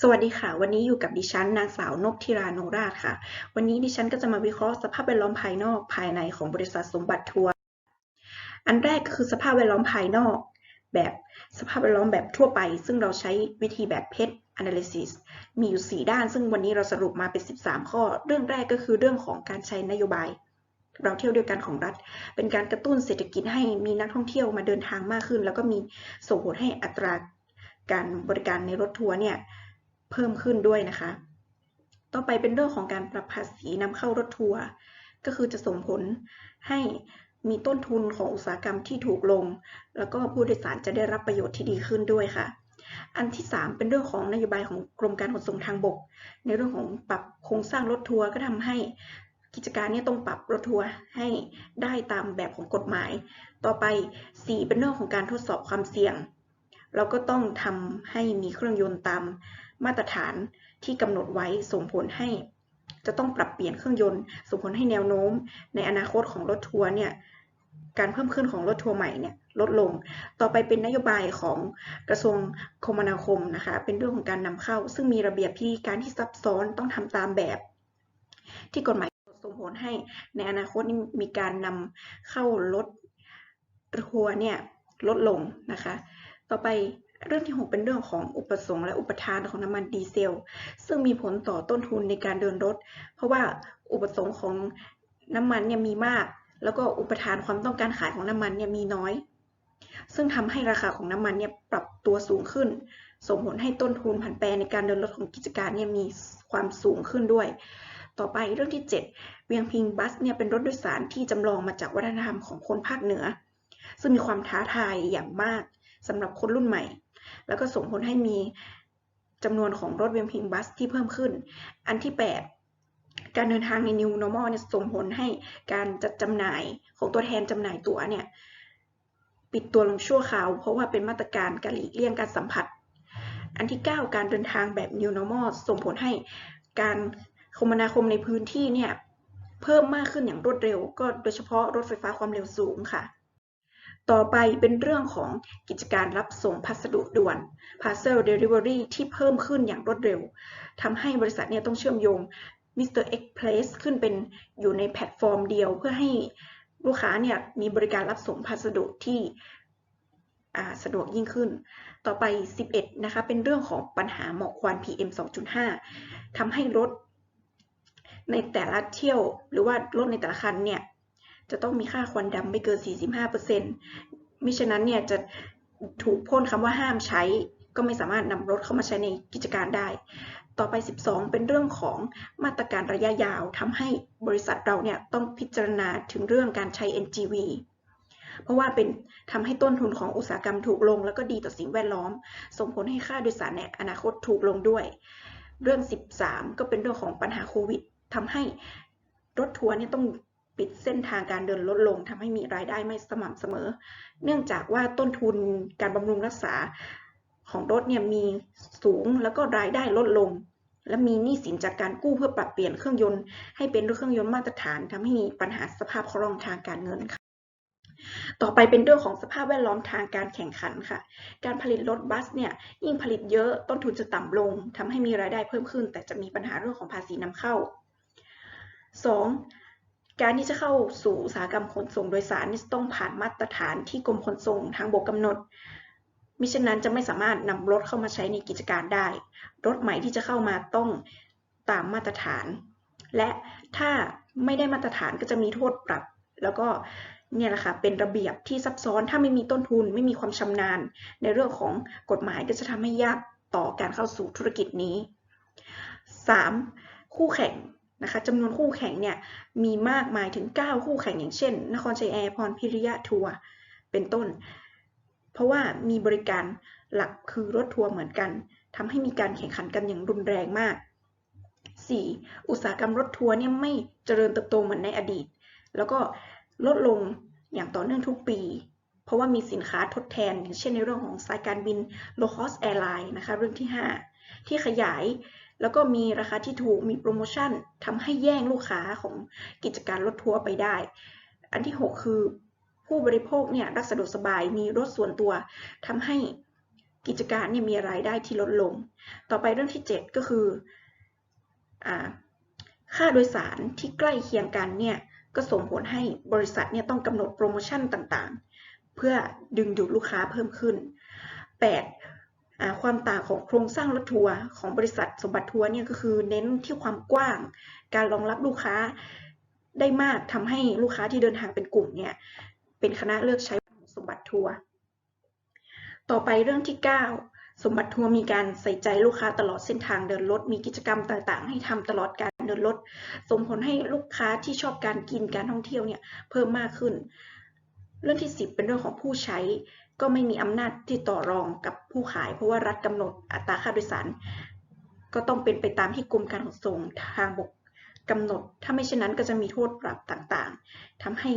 สวัสดีค่ะ วันนี้อยู่กับดิฉันนางสาวนพธิราโนราชค่ะ วันนี้ดิฉันก็จะมาวิเคราะห์สภาพแวดล้อมภายนอกภายในของบริษัทสมบัติทัวร์อันแรกก็คือสภาพแวดล้อมภายนอก แบบสภาพแวดล้อมแบบทั่วไป ซึ่งเราใช้วิธีแบบ PET analysis มีอยู่ 4 ด้าน ซึ่งวันนี้เราสรุปมาเป็น 13 ข้อ เรื่องแรกก็คือเรื่องของการใช้นโยบาย เราเที่ยวด้วยกันของรัฐ เป็นการกระตุ้นเศรษฐกิจให้มีนักท่องเที่ยวมาเดินทางมากขึ้น แล้วก็มีส่งผลให้อัตราการบริการในรถทัวร์เนี่ย เพิ่มขึ้นด้วยนะคะ ต่อไปเป็นเรื่องของการปรับภาษีนำเข้ารถทัวร์ก็คือจะส่งผลให้มีต้นทุนของอุตสาหกรรมที่ถูกลง แล้วก็ผู้โดยสารจะได้รับประโยชน์ที่ดีขึ้นด้วยค่ะ อันที่ 3 เป็นเรื่องของนโยบายของกรมการขนส่งทางบก ในเรื่องของปรับโครงสร้างรถทัวร์ก็ทำให้กิจการนี้ต้องปรับรถทัวร์ให้ได้ตามแบบของกฎหมาย ต่อไป 4 เป็นเรื่องของการทดสอบความเสี่ยง เราก็ต้องทำให้มีเครื่องยนต์ตาม มาตรฐานที่กำหนดไว้ส่งผลให้ จะต้องปรับเปลี่ยนเครื่องยนต์ ส่งผลให้แนวโน้ม ในอนาคตของรถทัวร์เนี่ยการเพิ่มขึ้นของรถทัวร์ใหม่เนี่ยลดลง ต่อไปเป็นนโยบายของกระทรวงคมนาคมนะคะ เป็นเรื่องของการนำเข้า ซึ่งมีระเบียบที่การที่ซับซ้อนต้องทำตามแบบ ที่กฎหมายส่งผลให้ในอนาคตนี้มีการนำเข้ารถทัวร์เนี่ยลดลงนะคะ ต่อไป เรื่องที่ 6 เป็นเรื่องของอุปสงค์และอุปทานของน้ำมันดีเซล ซึ่งมีผลต่อต้นทุนในการเดินรถ เพราะว่าอุปสงค์ของน้ำมันเนี่ยมีมาก แล้วก็อุปทานความต้องการขายของน้ำมันเนี่ยมีน้อย ซึ่งทำให้ราคาของน้ำมันเนี่ยปรับตัวสูงขึ้น ส่งผลให้ต้นทุนผันแปรในการเดินรถของกิจการเนี่ยมีความสูงขึ้นด้วย ต่อไปเรื่องที่ 7 เวียงพิงบัสเนี่ยเป็นรถโดยสารที่จำลองมาจากวัฒนธรรมของคนภาคเหนือ ซึ่งมีความท้าทายอย่างมาก สำหรับคนรุ่นใหม่ แล้วก็ส่งผลให้มีจำนวนของรถเวียงพิงบัสที่เพิ่มขึ้น อันที่ 8 การเดินทางใน New Normal เนี่ยส่งผลให้การจัดจำหน่ายของตัวแทนจำหน่ายตั๋วเนี่ยปิดตัวลงชั่วคราว เพราะว่าเป็นมาตรการการหลีกเลี่ยงการสัมผัส อันที่ 9 การเดินทางแบบ New Normal ส่งผลให้การคมนาคมในพื้นที่เนี่ยเพิ่มมากขึ้นอย่างรวดเร็ว ก็โดยเฉพาะรถไฟฟ้าความเร็วสูงค่ะ ต่อไปเป็นเรื่องของกิจการรับส่งพัสดุด่วน Parcel Delivery ที่เพิ่มขึ้นอย่างรวดเร็วทำให้บริษัทเนี่ยต้องเชื่อมโยง Mr. Express ขึ้นเป็นอยู่ในแพลตฟอร์มเดียวเพื่อให้ลูกค้าเนี่ยมีบริการรับส่งพัสดุที่สะดวกยิ่งขึ้น ต่อไป 11 นะคะ เป็นเรื่องของปัญหาหมอกควัน PM 2.5ทำให้รถในแต่ละเที่ยวหรือว่ารถในแต่ละคันเนี่ย จะต้องมีค่าควันดำไม่เกิน 45%มิฉะนั้นเนี่ยจะถูกพ่นคำว่าห้ามใช้ ก็ไม่สามารถนำรถเข้ามาใช้ในกิจการได้ ต่อไป 12 เป็นเรื่องของมาตรการระยะยาวทำให้บริษัทเราเนี่ยต้องพิจารณาถึงเรื่องการใช้ NGV เพราะว่าเป็นทำให้ต้นทุนของอุตสาหกรรมถูกลง แล้วก็ดีต่อสิ่งแวดล้อม ส่งผลให้ค่าโดยสารในอนาคตถูกลงด้วย เรื่อง 13 ก็เป็นเรื่องของปัญหาโควิดทำให้รถทัวร์เนี่ยต้อง ปิดเส้นทางการเดินลดลงทำให้มีรายได้ไม่สม่ำเสมอ เนื่องจากว่าต้นทุนการบำรุงรักษาของรถเนี่ยมีสูงแล้วก็รายได้ลดลง และมีหนี้สินจากการกู้เพื่อปรับเปลี่ยนเครื่องยนต์ให้เป็นเครื่องยนต์มาตรฐานทำให้มีปัญหาสภาพคล่องทางการเงินค่ะต่อไปเป็นเรื่องของสภาพแวดล้อมทางการแข่งขันค่ะ การผลิตรถบัสเนี่ยยิ่งผลิตเยอะต้นทุนจะต่ำลงทำให้มีรายได้เพิ่มขึ้น แต่จะมีปัญหาเรื่องของภาษีนำเข้า 2. การที่จะเข้าสู่อุตสาหกรรมขนส่งโดยสารนี่ต้องผ่านมาตรฐานที่กรมขนส่งทางบกกำหนด มิฉะนั้นจะไม่สามารถนำรถเข้ามาใช้ในกิจการได้ รถใหม่ที่จะเข้ามาต้องตามมาตรฐาน และถ้าไม่ได้มาตรฐานก็จะมีโทษปรับ แล้วก็เนี่ยแหละค่ะเป็นระเบียบที่ซับซ้อนถ้าไม่มีต้นทุนไม่มีความชำนาญ ในเรื่องของกฎหมายก็จะทำให้ยากต่อการเข้าสู่ธุรกิจนี้ 3. คู่แข่ง นะคะจำนวนคู่แข่งเนี่ยมีมากมายถึง 9 คู่แข่งอย่างเช่น นครชัยแอร์พรพิริยะทัวร์เป็นต้น เพราะว่ามีบริการหลักคือรถทัวร์เหมือนกันทำให้มีการแข่งขันกันอย่างรุนแรงมาก 4. อุตสาหกรรมรถทัวร์เนี่ยไม่เจริญเติบโตเหมือนในอดีต แล้วก็ลดลงอย่างต่อเนื่องทุกปี เพราะว่ามีสินค้าทดแทน อย่างเช่นในเรื่องของสายการบิน low cost airline นะคะเรื่องที่ 5 ที่ขยาย แล้วก็มีราคาที่ถูกมีโปรโมชั่นทำให้แย่งลูกค้าของกิจการรถทัวร์ไปได้ อันที่ 6 คือผู้บริโภคเนี่ยรักสะดวกสบายมีรถส่วนตัวทำให้กิจการเนี่ยมีรายได้ที่ลดลง ต่อไปเรื่องที่ 7 ก็คืออค่าโดยสารที่ใกล้เคียงกันเนี่ยก็ส่งผลให้บริษัทเนี่ยต้องกำหนดโปรโมชั่นต่างๆ เพื่อดึงดูดลูกค้าเพิ่มขึ้น 8. ความต่างของโครงสร้างรถทัวร์ของบริษัทสมบัติทัวร์เนี่ยก็คือเน้นที่ความกว้าง การรองรับลูกค้าได้มากทำให้ลูกค้าที่เดินทางเป็นกลุ่มเนี่ยเป็นคณะเลือกใช้สมบัติทัวร์ต่อไปเรื่องที่ 9 สมบัติทัวร์มีการใส่ใจลูกค้าตลอดเส้นทางเดินรถมีกิจกรรมต่างๆ ให้ทำตลอดการเดินรถส่งผลให้ลูกค้าที่ชอบการกินการท่องเที่ยวเนี่ยเพิ่มมากขึ้น เรื่องที่ 10 เป็นเรื่องของผู้ใช้ ก็ไม่มีอำนาจที่ต่อรองกับผู้ขาย เพราะว่ารัฐกำหนดอัตราค่าโดยสาร ก็ต้องเป็นไปตามที่กรมการขนส่งทางบกกำหนด ถ้าไม่เช่นนั้นก็จะมีโทษปรับต่างๆทำให้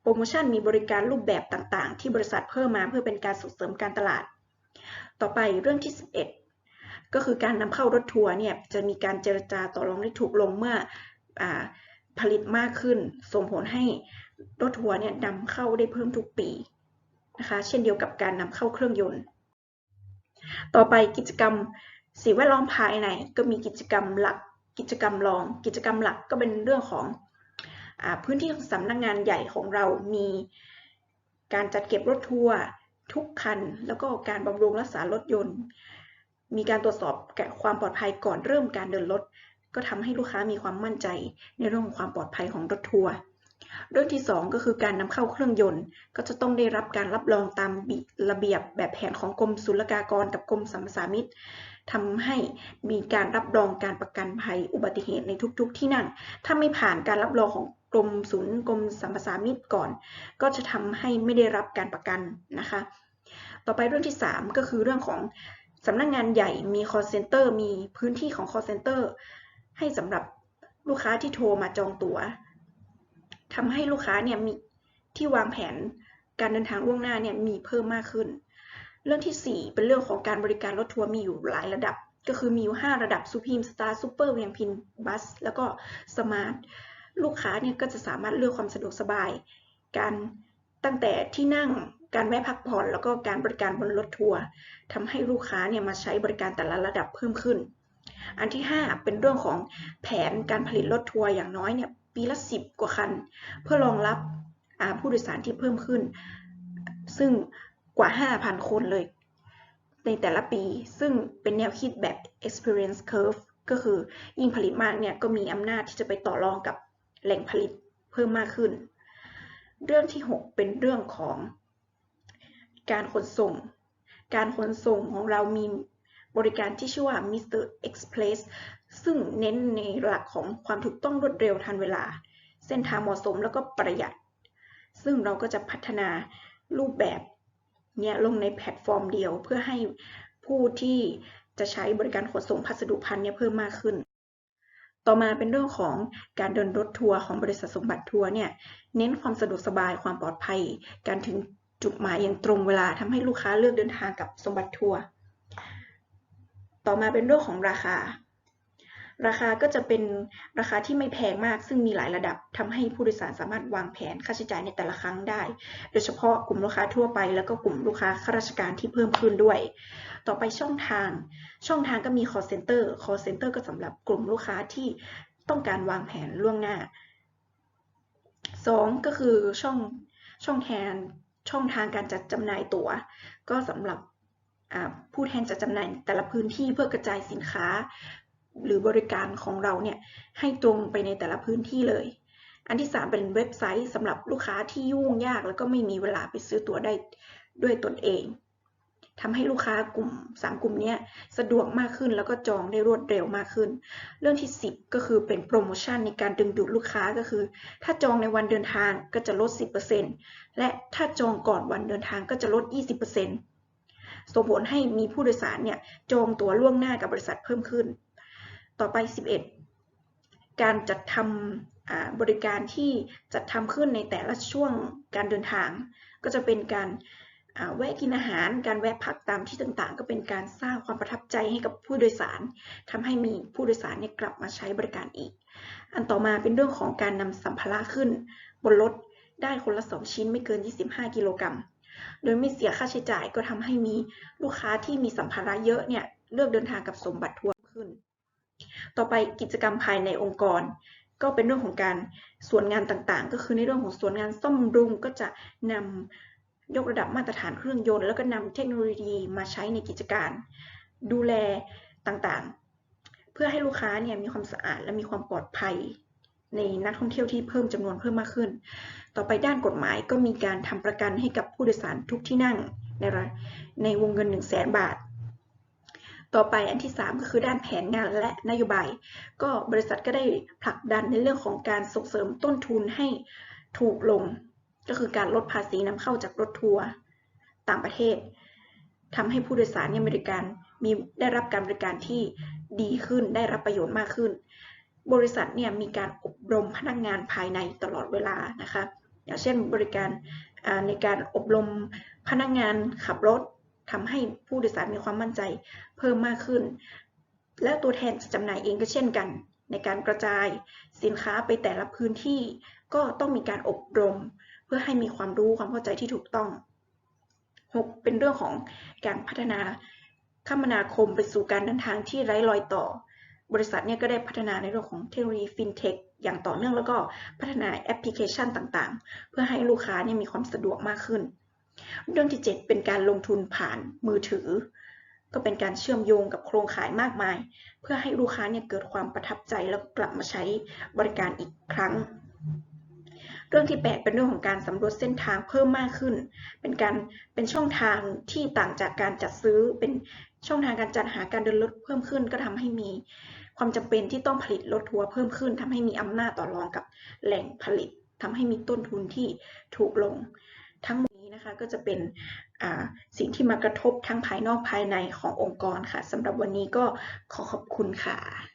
โปรโมชั่นมีบริการรูปแบบต่างๆ ที่บริษัทเพิ่มมาเพื่อเป็นการส่งเสริมการตลาด ต่อไปเรื่องที่ 11 ก็คือการนำเข้ารถทัวร์เนี่ยจะมีการเจรจาต่อรองได้ถูกลงเมื่ออ ผลิตมากขึ้น ส่งผลให้รถทัวร์เนี่ยนำเข้าได้เพิ่มทุกปีนะคะ เช่นเดียวกับการนำเข้าเครื่องยนต์ ต่อไปกิจกรรมสิ่งแวดล้อมภายในก็มีกิจกรรมหลัก กิจกรรมรอง กิจกรรมหลักก็เป็นเรื่องของอพื้นที่สำนักงงานใหญ่ของเรามีการจัดเก็บรถทัวร์ทุกคัน แล้วก็การบำรุงรักษารถยนต์ มีการตรวจสอบความปลอดภัยก่อนเริ่มการเดินรถ ก็ทำให้ลูกค้ามีความมั่นใจในเรื่องของความปลอดภัยของรถทัวร์เรื่องที่ 2 ก็คือการนำเข้าเครื่องยนต์ ก็จะต้องได้รับการรับรองตามระเบียบแบบแผนของกรมศุลกากรกับกรมสรรพสามิตทำให้มีการรับรองการประกันภัยอุบัติเหตุในทุก ๆ ที่นั่ง ถ้าไม่ผ่านการรับรองของกรมศูนย์กรมสรรพสามิตก่อน ก็จะทำให้ไม่ได้รับการประกันนะคะ ต่อไปเรื่องที่ 3 ก็คือเรื่องของสำนักงงานใหญ่มี call center มีพื้นที่ของ call center ให้สำหรับลูกค้าที่โทรมาจองตั๋วทำให้ลูกค้าเนี่ยมีที่วางแผนการเดินทางล่วงหน้าเนี่ยมีเพิ่มมากขึ้น เรื่องที่ 4 เป็นเรื่องของการบริการรถทัวร์มีอยู่หลายระดับ ก็คือมีอยู่ 5 ระดับซูพีมสตาร์ซูเปอร์เวียงพินบัส แล้วก็สมาร์ทลูกค้าเนี่ยก็จะสามารถเลือกความสะดวกสบาย การตั้งแต่ที่นั่งการแวะพักผ่อนแล้วก็การบริการบนรถทัวร์ทำให้ลูกค้าเนี่ยมาใช้บริการแต่ละระดับเพิ่มขึ้น อันที่ 5 เป็นเรื่องของแผนการผลิตรถทัวร์อย่างน้อยเนี่ยปีละ 10 กว่าคัน เพื่อรองรับผู้โดยสารที่เพิ่มขึ้น ซึ่งกว่า 5,000 คนเลย ในแต่ละปีซึ่งเป็นแนวคิดแบบ experience curve ก็คือยิ่งผลิตมากเนี่ยก็มีอำนาจที่จะไปต่อรองกับแหล่งผลิตเพิ่มมากขึ้น เรื่องที่ 6 เป็นเรื่องของการขนส่ง การขนส่งของเรามี บริการที่ชื่อว่า Mr. Express ซึ่งเน้นในหลักของความถูกต้องรวดเร็วทันเวลา เส้นทางเหมาะสมแล้วก็ประหยัด ซึ่งเราก็จะพัฒนารูปแบบเนี่ยลงในแพลตฟอร์มเดียวเพื่อให้ผู้ที่จะใช้บริการขนส่งพัสดุพันเนี่ยเพิ่มมากขึ้น ต่อมาเป็นเรื่องของการเดินรถทัวร์ของบริษัทสมบัติทัวร์เนี่ยเน้นความสะดวกสบายความปลอดภัย การถึงจุดหมายอย่างตรงเวลาทำให้ลูกค้าเลือกเดินทางกับสมบัติทัวร์ ต่อมาเป็นเรื่องของราคา ราคาก็จะเป็นราคาที่ไม่แพงมาก ซึ่งมีหลายระดับทำให้ผู้โดยสารสามารถวางแผนค่าใช้จ่ายในแต่ละครั้งได้ โดยเฉพาะกลุ่มลูกค้าทั่วไป แล้วก็กลุ่มลูกค้าข้าราชการที่เพิ่มขึ้นด้วย ต่อไปช่องทาง ช่องทางก็มี call center call center ก็สำหรับกลุ่มลูกค้าที่ต้องการวางแผนล่วงหน้า 2 ก็คือช่องช่องแทนช่องทางการจัดจำหน่ายตั๋ว ก็สำหรับ ผู้แทนจัดจำหน่ายแต่ละพื้นที่เพื่อกระจายสินค้า หรือบริการของเราเนี่ยให้ตรงไปในแต่ละพื้นที่เลย อันที่ 3 เป็นเว็บไซต์สำหรับลูกค้าที่ยุ่งยาก แล้วก็ไม่มีเวลาไปซื้อตั๋วได้ด้วยตนเองทำให้ลูกค้ากลุ่ม 3 กลุ่มนี้สะดวกมากขึ้นแล้วก็จองได้รวดเร็วมากขึ้น เรื่องที่ 10 ก็คือเป็นโปรโมชั่นในการดึงดูดลูกค้าก็คือ ถ้าจองในวันเดินทางก็จะลด 10%และถ้าจองก่อนวันเดินทางก็จะลด 20% ส่งผลให้มีผู้โดยสารเนี่ยจองตั๋วล่วงหน้ากับบริษัทเพิ่มขึ้น ต่อไป 11 การจัดทำบริการที่จัดทำขึ้นในแต่ละช่วงการเดินทาง ก็จะเป็นการแวะกินอาหาร การแวะพักตามที่ต่างๆ ก็เป็นการสร้างความประทับใจให้กับผู้โดยสารทำให้มีผู้โดยสารเนี่ยกลับมาใช้บริการอีก อันต่อมาเป็นเรื่องของการนำสัมภาระขึ้น บนรถได้คนละ 2 ชิ้นไม่เกิน 25 กิโลกรัม โดยไม่เสียค่าใช้จ่ายก็ทำให้มีลูกค้าที่มีสัมภาระเยอะเนี่ยเลือกเดินทางกับสมบัติทัวร์ขึ้น ต่อไปกิจกรรมภายในองค์กร ก็เป็นเรื่องของการส่วนงานต่างๆ ก็คือในเรื่องของส่วนงานซ่อมรุงก็จะนำยกระดับมาตรฐานเครื่องยนต์แล้วก็นำเทคโนโลยีมาใช้ในกิจการ ดูแลต่างๆ เพื่อให้ลูกค้าเนี่ยมีความสะอาดและมีความปลอดภัย ในนักท่องเที่ยวที่เพิ่มจำนวนเพิ่มมากขึ้น ต่อไปด้านกฎหมายก็มีการทำประกันให้กับผู้โดยสารทุกที่นั่งในระในวงเงิน 1 0 0 0 0แสนบาท ต่อไปอันที่ 3 ก็คือด้านแผนงานและนโยบาย ก็บริษัทก็ได้ผลักดันในเรื่องของการส่งเสริมต้นทุนให้ถูกลง ก็คือการลดภาษีนำเข้าจากรถทัวร์ต่างประเทศทำให้ผู้โดยสารเนี่ยบริการมีได้รับการบริการที่ดีขึ้นได้รับประโยชน์มากขึ้น บริษัทเนี่ยมีการอบรมพนักงานภายในตลอดเวลานะคะอย่างเช่นบริการในการอบรมพนักงานขับรถทำให้ผู้โดยสารมีความมั่นใจเพิ่มมากขึ้น และตัวแทนจำหน่ายเองก็เช่นกัน ในการกระจายสินค้าไปแต่ละพื้นที่ก็ต้องมีการอบรม เพื่อให้มีความรู้ความเข้าใจที่ถูกต้อง 6. เป็นเรื่องของการพัฒนาคมนาคมไปสู่การเดินทางที่ไร้รอยต่อ บริษัทเนี่ยก็ได้พัฒนาในเรื่องของเทคโนโลยีฟินเทคอย่างต่อเนื่องแล้วก็พัฒนาแอปพลิเคชันต่างๆ เพื่อให้ลูกค้าเนี่ยมีความสะดวกมากขึ้นเรื่องที่ 7 เป็นการลงทุนผ่านมือถือ ก็เป็นการเชื่อมโยงกับโครงข่ายมากมาย เพื่อให้ลูกค้าเนี่ยเกิดความประทับใจแล้วกลับมาใช้บริการอีกครั้ง เรื่องที่ 8 เป็นเรื่องของการสำรวจเส้นทางเพิ่มมากขึ้น เป็นการเป็นช่องทางที่ต่างจากการจัดซื้อเป็นช่องทางการจัดหาการเดินรถเพิ่มขึ้น ก็ทำให้มี ความจำเป็นที่ต้องผลิตรถทัวร์เพิ่มขึ้นทำให้มีอำนาจต่อรองกับแหล่งผลิตทำให้มีต้นทุนที่ถูกลง ทั้งหมดนี้นะคะก็จะเป็นสิ่งที่มากระทบทั้งภายนอกภายในขององค์กรค่ะสำหรับวันนี้ก็ขอขอบคุณค่ะ